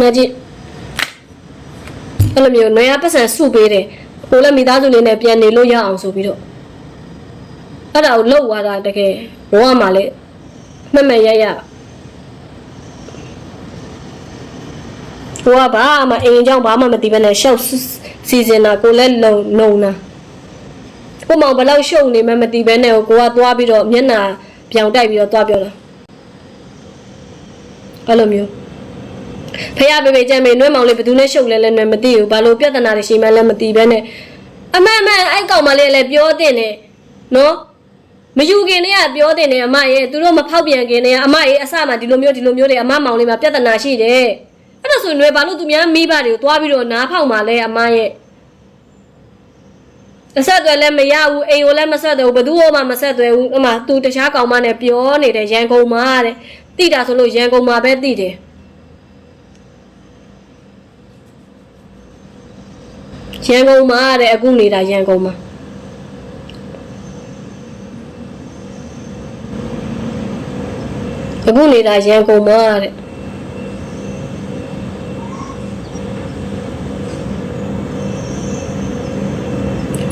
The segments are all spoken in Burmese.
မကြီးအဲ့လိုမျိုးနွေရပတ်စံစုပေးတယ်ကိုလည်းမိသားစုလေးနဲ့ပြန်နေလို့ရအောင်ဆိုပြီးတော့အဲ့ဒါကိုလှုပ်သွားတာတကယ်ဘဝမှာလေမှတ်မှတ်ရရဘဝဘာမှအိမ်ကြောင့်ဘာမှမသိဘဲနဲ့ရှောက်စီစဉ်တာကိုလည်းလုံလုံတာကိုမောင်ဘယ်လောက်ရှုံနေမှမသိဘဲနဲ့ကိုကသွားပြီးတော့မျက်နှာပြောင်တိုက်ပြီးတော့သွားပြောတာအဲ့လိုမျိုး ဖះပေပေကြံမေနွဲမောင်လေးဘယ်သူနဲ့ရှုပ်လဲလဲနွဲမသိဘူးဘာလို့ပြဿနာတွေရှိမှလည်းမသိဘဲနဲ့အမန်အမန်အဲ့ကောင်မလေးလည်းပြောတင်တယ်နော်မယူခင်တည်းကပြောတင်တယ်အမရဲ့သူတို့မဖောက်ပြန်ခင်တည်းကအမရဲ့အစမှဒီလိုမျိုးဒီလိုမျိုးတွေအမမောင်လေးမှာပြဿနာရှိတယ်အဲ့ဒါဆိုနွဲဘာလို့သူများမိဘတွေကိုတွားပြီးတော့နားဖောက်မှလဲအမရဲ့အဆက်အသွယ်လည်းမရဘူးအိမ်ကိုလည်းမဆက်သွယ်ဘူးဘယ်သူမှမဆက်သွယ်ဘူးအမသူတခြားကောင်မနဲ့ပြောနေတယ်ရန်ကုန်မှာတဲ့တိတာဆိုလို့ရန်ကုန်မှာပဲတိတယ် ရန်ကုန်မှာတဲ့အခုနေတာရန်ကုန်မှာအခုနေတာရန်ကုန်မှာတဲ့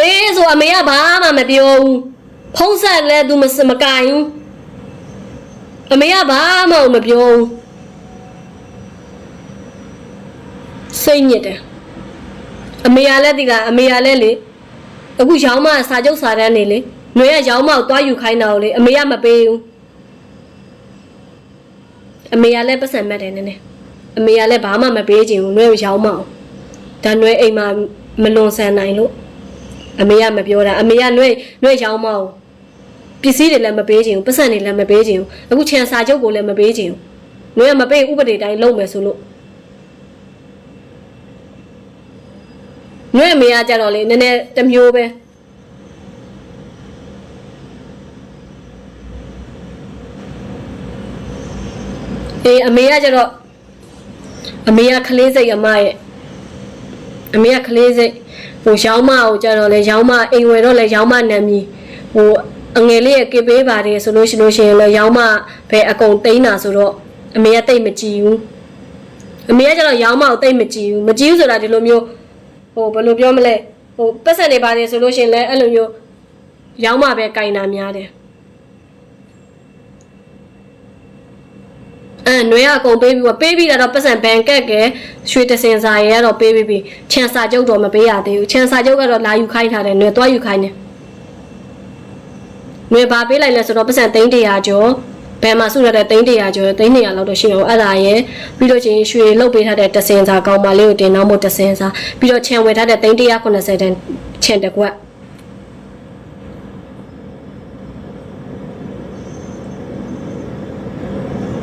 အေးဆိုအမေကဘာမှမပြောဘူးဖုံးဆက်လဲသူမစမကင်ဘူးအမေကဘာမှမပြောဘူးစိတ်ညစ်တယ် အမေကလည်းဒီကအမေကလည်းလေအခုရောင်းမစာချုပ်စာတမ်းနေလေနွေကရောင်းမကိုတွားယူခိုင်းတာကိုလေအမေကမပေးဘူးအမေကလည်းပတ်စံမတ်တယ်နည်းနည်းအမေကလည်းဘာမှမပေးချင်ဘူးနွေကိုရောင်းမအောင်ဒါနွေအိမ်မှာမလွန်ဆန်နိုင်လို့အမေကမပြောတာအမေကနွေနွေရောင်းမအောင်ပစ္စည်းတွေလည်းမပေးချင်ဘူးပတ်စံတွေလည်းမပေးချင်ဘူးအခုချန်စာချုပ်ကိုလည်းမပေးချင်ဘူးနွေကမပေးဥပဒေတိုင်းလုပ်မယ်ဆိုလို့ ညွဲ့အမေကကြတော့လေနည်းနည်းတစ်မျိုးပဲအေးအမေကကြတော့အမေကခလေးစိတ်အမရဲ့အမေကခလေးစိတ်ဟိုရောင်းမကိုကြတော့လေရောင်းမအိမ်ဝယ်တော့လေရောင်းမနာမည်ဟိုအငယ်လေးရဲ့ကေပေးပါတယ်ဆိုလို့ရှိလို့ရှိရင်လေရောင်းမပဲအကုန်တိန်းတာဆိုတော့အမေကတိတ်မကြည့်ဘူးအမေကကြတော့ရောင်းမကိုတိတ်မကြည့်ဘူးမကြည့်ဘူးဆိုတာဒီလိုမျိုး ဟိုဘယ်လိုပြောမလဲဟိုပတ်စံတွေပါတယ်ဆိုလို့ရှင်လဲအဲ့လိုမျိုးရောင်းမှပဲကင်တာများတယ်အဲနွေရအကုန်ပေးပြီးတော့ပေးပြီးတော့ပတ်စံဘန်ကက်ကရွှေတစင်စာရဲကတော့ပေးပြီးပြီချန်စာကျုပ်တော့မပေးရသေးဘူးချန်စာကျုပ်ကတော့လာယူခိုင်းထားတယ်နွေသွားယူခိုင်းတယ်နွေဘာပေးလိုက်လဲဆိုတော့ပတ်စံ300ကျော် ဘယ်မှာစုရတဲ့သိန်း100ကျော်သိန်း200လောက်တော့ရှိအောင်အဲ့ဒါရယ်ပြီးတော့ချင်းရွှေလုတ်ပေးထားတဲ့တစင်စာကောင်းမလေးကိုတင်တော့မို့တစင်စာပြီးတော့ချန်ဝယ်ထားတဲ့သိန်း180တန်ချန်တစ်ကွက်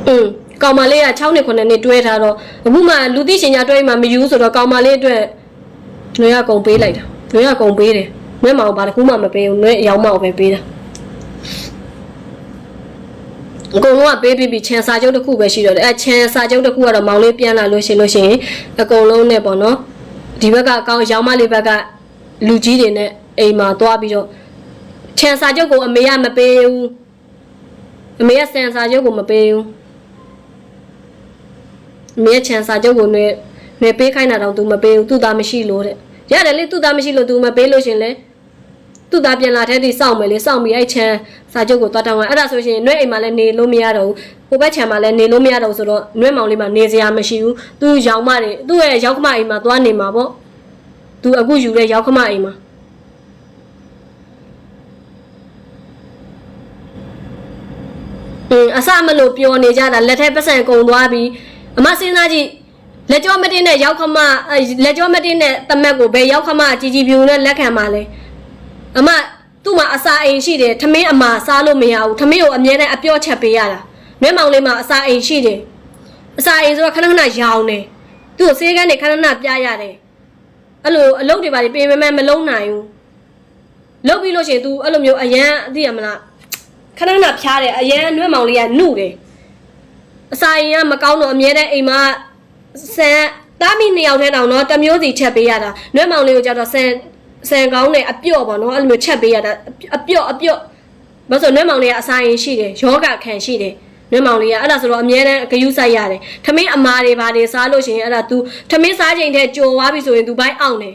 อืมကောင်မလေးက6နှစ်9နှစ်တွဲထားတော့အခုမှလူသိရှင်ညာတွဲမှမယူဆိုတော့ကောင်မလေးအတွက်နှွေရကုံပေးလိုက်တာနှွေရကုံပေးတယ်နှွေမောင်ဘာတစ်ခုမှမပေးဘူးနှွေအယောင်မောင်ပဲပေးတာ အကုန်လုံးကပေးပြီးပြီးချန်စာချုပ်တစ်ခုပဲရှိတော့တယ်အဲချန်စာချုပ်တစ်ခုကတော့မောင်လေးပြန်လာလို့ရှိလို့ရှိရင်အကုန်လုံးနဲ့ပေါ့နော်ဒီဘက်ကအကောင်ရောင်းမလေးဘက်ကလူကြီးတွေနဲ့အိမ်မှာသွားပြီးတော့ချန်စာချုပ်ကိုအမေကမပေးဘူးအမေကဆန်စာချုပ်ကိုမပေးဘူးအမေကချန်စာချုပ်ကိုနေနေပေးခိုင်းတာတော့ तू မပေးဘူးသူ့သားမရှိလို့တဲ့ရတယ်လေသူ့သားမရှိလို့ तू မပေးလို့ရှရင်လေ သူ့သားပြန်လာတဲ့ဒီစောင့်မယ်လေစောင့်ပြီးအဲ့ချမ်းစာချုပ်ကိုတွားတောင်းလိုက်အဲ့ဒါဆိုရှင်နှွဲ့အိမ်မှာလည်းနေလို့မရတော့ဘူးဟိုဘက်ခြံမှာလည်းနေလို့မရတော့ဘူးဆိုတော့နှွဲ့မောင်လေးမှာနေစရာမရှိဘူးသူရောင်မတွေသူ့ရဲ့ရောက်ခမအိမ်မှာသွားနေမှာပေါ့သူအခုယူတဲ့ရောက်ခမအိမ်မှာအင်းအစမလို့ပြောနေကြတာလက်ထက်ပတ်စံကုန်သွားပြီအမစဉ်းစားကြည့်လက်ကြောမတင်းနဲ့ရောက်ခမအဲ့လက်ကြောမတင်းနဲ့တမက်ကိုဘယ်ရောက်ခမကြီးကြီးပြူနဲ့လက်ခံပါလဲ အမသူ့မှာအစာအိမ်ရှိတယ်ထမင်းအမာစားလို့မရဘူးထမင်းကိုအမြဲတမ်းအပြော့ချက်ပေးရတာမျက်မှောင်လေးမှာအစာအိမ်ရှိတယ်အစာအိမ်ဆိုတော့ခဏခဏရောင်တယ်သူ့ကိုဆေးကန်းတွေခဏခဏပြရတယ်အဲ့လိုအလုပ်တွေပါပေးမယ်မလုံးနိုင်ဘူးလုပ်ပြီးလို့ရှိရင် तू အဲ့လိုမျိုးအရန်သိရမလားခဏခဏဖြားတယ်အရန်နှွဲ့မောင်လေးကနှုတ်တယ်အစာအိမ်ကမကောင်းတော့အမြဲတမ်းအိမ်မှာဆန်တားမိနှစ်ယောက်ထဲတောင်တော့တစ်မျိုးစီချက်ပေးရတာနှွဲ့မောင်လေးကိုကြတော့ဆန် ဆန်ကောင်းနဲ့အပြော့ပေါ့နော်အဲ့လိုမျိုးချက်ပေးရတာအပြော့အပြော့ဘာလို့ဆိုနှွဲ့မောင်လေးကအစာရင်ရှိတယ်ယောဂခံရှိတယ် နွေမောင်လေးကအဲ့ဒါဆိုတော့အမြဲတမ်းဂယုစိုက်ရတယ်ထမင်းအမာတွေဘာတွေစားလို့ရှိရင်အဲ့ဒါ तू ထမင်းစားချိန်ထဲကြော်သွားပြီဆိုရင် तू ဘိုင်းအောင်တယ်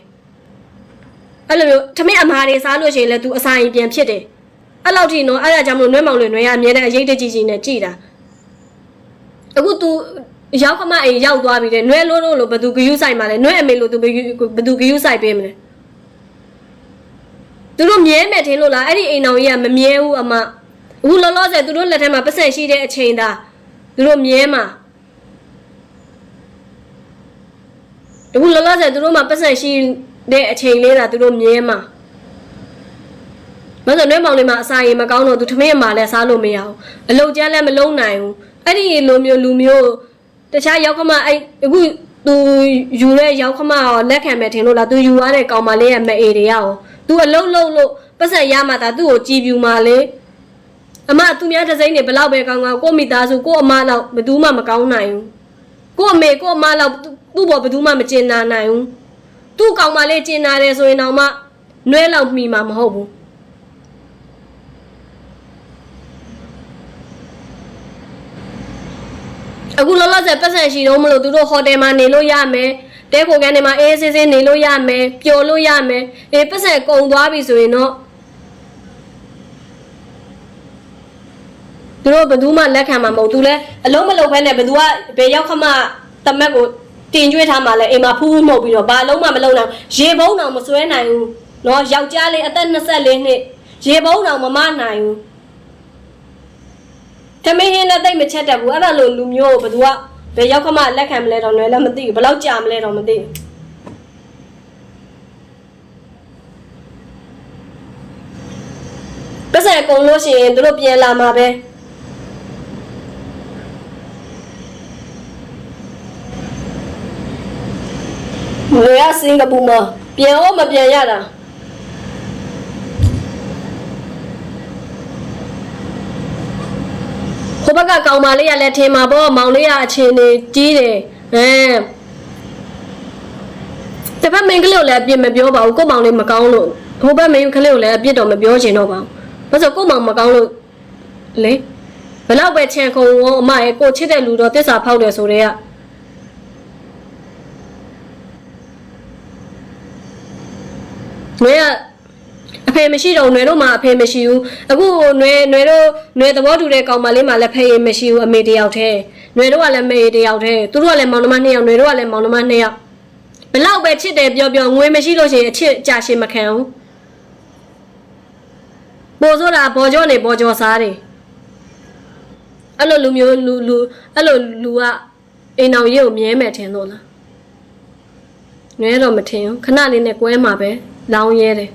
အဲ့လိုမျိုးထမင်းအမာတွေစားလို့ရှိရင်လည်း तू အစာရင်ပြန်ဖြစ်တယ်အဲ့လောက်ထိနော်အဲ့ဒါကြောင့်မလို့နွေမောင်လေးနွေကအမြဲတမ်းအရေးတကြီးကြီးနဲ့ကြည်တာအခု तू ရောက်ခမအိမ်ရောက်သွားပြီတဲ့နွဲလို့လို့လို့ဘသူဂယုစိုက်မှာလဲနွဲအမေလို့ तू ဘသူဂယုစိုက်ပေးမလဲ သူတို့မြဲမယ်ထင်လို့လားအဲ့ဒီအိမ်တော်ကြီးကမမြဲဘူးအမအခုလောလောဆယ်သူတို့လက်ထက်မှာပတ်စံရှိတဲ့အချိန်သာသူတို့မြဲမှာအခုလောလောဆယ်သူတို့မှာပတ်စံရှိတဲ့အချိန်လေးသာသူတို့မြဲမှာမဆိုနွဲမောင်လေးမှာအစာရင်မကောင်းတော့သူထမင်းအမှာလည်းစားလို့မရဘူးအလုတ်ကျန်းလည်းမလုံးနိုင်ဘူးအဲ့ဒီလိုမျိုးလူမျိုးတခြားရောက်ခမအဲ့အခုသူယူတဲ့ရောက်ခမရောလက်ခံမယ်ထင်လို့လားသူယူရတဲ့ကောင်မလေးရဲ့မအေတွေရော သူအလုတ်လုံးလို့ပတ်စံရမှသာသူ့ကိုကြည်ပြူမှလေအမသူများတစ်စိမ့်နေဘလောက်ပဲကောင်းကောင်းကိုမိသားစုကိုအမလောက်ဘယ်သူမှမကောင်းနိုင်ဘူးကိုအမေကိုအမလောက်သူ့ဘောဘယ်သူမှမကျင်နာနိုင်ဘူးသူ့ကောင်မလေးကျင်နာတယ်ဆိုရင်တော့မှနွဲလောက်မှီမှာမဟုတ်ဘူးအခုလောလောဆယ်ပတ်စံရှိတော့မလို့သူတို့ဟိုတယ်မှာနေလို့ရမယ် တဲခိုကန်ထဲမှာအေးဆေးဆေးနေလို့ရမယ်ပျော်လို့ရမယ်အေးပတ်စံကုန်သွားပြီဆိုရင်တော့သူတို့ဘယ်သူမှလက်ခံမှာမဟုတ်သူလဲအလုံးမလုံးဖဲနဲ့ဘယ်သူကဘယ်ရောက်ခမှတမက်ကိုတင်ကျွေးထားမှလဲအိမ်မှာဖူးဖူးမှုတ်ပြီးတော့ဘာလုံးမှမလုံးနိုင်ရေဘုံတောင်မစွဲနိုင်ဘူးနော်ယောက်ျားလေးအသက်24နှစ်ရေဘုံတောင်မမနိုင်ဘူးတမင်းဟင်းနဲ့တိတ်မချက်တတ်ဘူးအဲ့ဒါလိုလူမျိုးကိုဘယ်သူက ဘယ်ရောက်ခမလက်ခံမလဲတော့နွယ်လည်းမသိဘူးဘယ်လောက်ကြာမလဲတော့မသိဘူးပတ်စံကုန်လို့ရှိရင်သူတို့ပြန်လာမှာပဲနွယ်ကစင်ကာပူမှာပြန်အောင်မပြန်ရတာ ဘက်ကကောင်မလေးကလည်းထင်မှာပေါ့မောင်လေးကအချင်းနေကြီးတယ်အဲတပတ်မင်းကလေးကိုလည်းအပြစ်မပြောပါဘူးကို့မောင်လေးမကောင်းလို့ဟိုဘက်မင်းကလေးကိုလည်းအပြစ်တော့မပြောချင်တော့ပါဘူးဘာလို့ကို့မောင်မကောင်းလို့လေဘယ်တော့ပဲချန်ခုံရောအမရဲ့ကိုချစ်တဲ့လူတော့တစ္ဆာဖောက်တယ်ဆိုတော့နွေကအ ဖေမရှိတော့နွေတို့မှအဖေမရှိဘူးအခုနွေနွေတို့နွေသဘောတူတဲ့ကောင်မလေးမှလည်းဖေမရှိဘူးအမေတယောက်တည်းနွေတို့ကလည်းမေတယောက်တည်းသူတို့ကလည်းမောင်နှမနှစ်ယောက်နွေတို့ကလည်းမောင်နှမနှစ်ယောက်ဘလောက်ပဲချစ်တယ်ပြောပြောငွေမရှိလို့ရှိရင်အချစ်ကြာရှည်မခံဘူးပို့ဆိုတာဘော်ကြောနေဘော်ကြောစားတယ်အဲ့လိုလူမျိုးလူလူအဲ့လိုလူကအိမ်အောင်ရေးကိုမြဲမယ်ထင်လို့လားငဲတော့မထင်ဘူးခဏလေးနဲ့ကွဲမှာပဲလောင်းရဲတယ်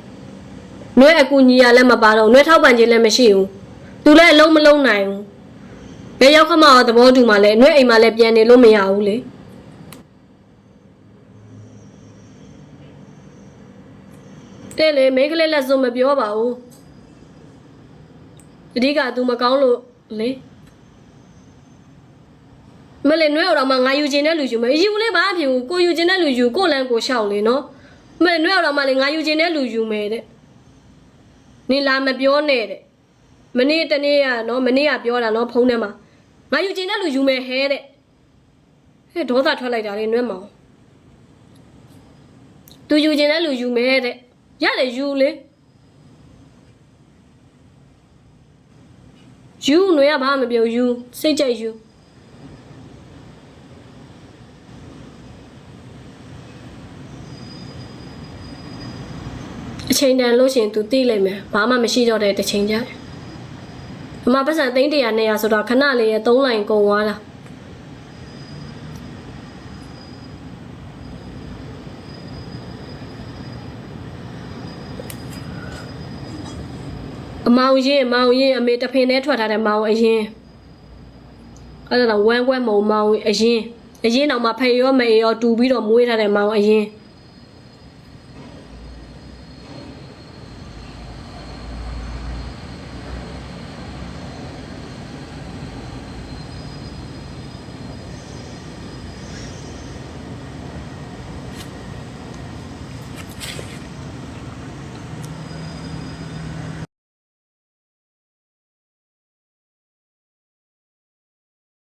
နွဲအကူညီရလည်းမပါတော့နွဲထောက်ပံ့ခြင်းလည်းမရှိဘူးသူလည်းအလုံးမလုံးနိုင်ဘူးဘယ်ရောက်ခမရောသဘောတူမှလည်းနွဲအိမ်မှာလည်းပြန်နေလို့မရဘူးလေတဲ့လေမိန်းကလေးလက်စုံမပြောပါဘူးအဓိက तू မကောင်းလို့လေမလေးနွဲတော့မှငါယူခြင်းတဲ့လူယူမယ်ယူလေဘာဖြစ်ဘူးကိုယူခြင်းတဲ့လူယူကိုလန်းကိုရှောက်လေနော်မလေးနွဲတော့မှလေငါယူခြင်းတဲ့လူယူမယ်တဲ့ နင်လာမပြောနဲ့တဲ့မနေ့တနေ့ကနော်မနေ့ကပြောတာနော်ဖုန်းထဲမှာငါယူကျင်တဲ့လူယူမယ်ဟဲတဲ့ဟဲ့ဒေါသထွက်လိုက်တာလေနွဲ့မောင်သူယူကျင်တဲ့လူယူမယ်တဲ့ရတယ်ယူလေယူနွေကဘာမှမပြောယူစိတ်ကြိုက်ယူ အချိန်တန်လို့ရှရင် तू သိလိမ့်မယ်ဘာမှမရှိတော့တဲ့တစ်ချိန်ကျတယ်အမပတ်စံသိန်း100 200ဆိုတော့ခဏလေးရဲ့3လိုင်းကုန်သွားတာအမောင်ရင်အမောင်ရင်အမေတဖင်ထဲထွက်ထားတဲ့မောင်အရင်အဲ့ဒါတော့ဝမ်းကွဲမုံမောင်အရင်အရင်တော့မှဖေရောမေရောတူပြီးတော့မွေးထားတဲ့မောင်အရင်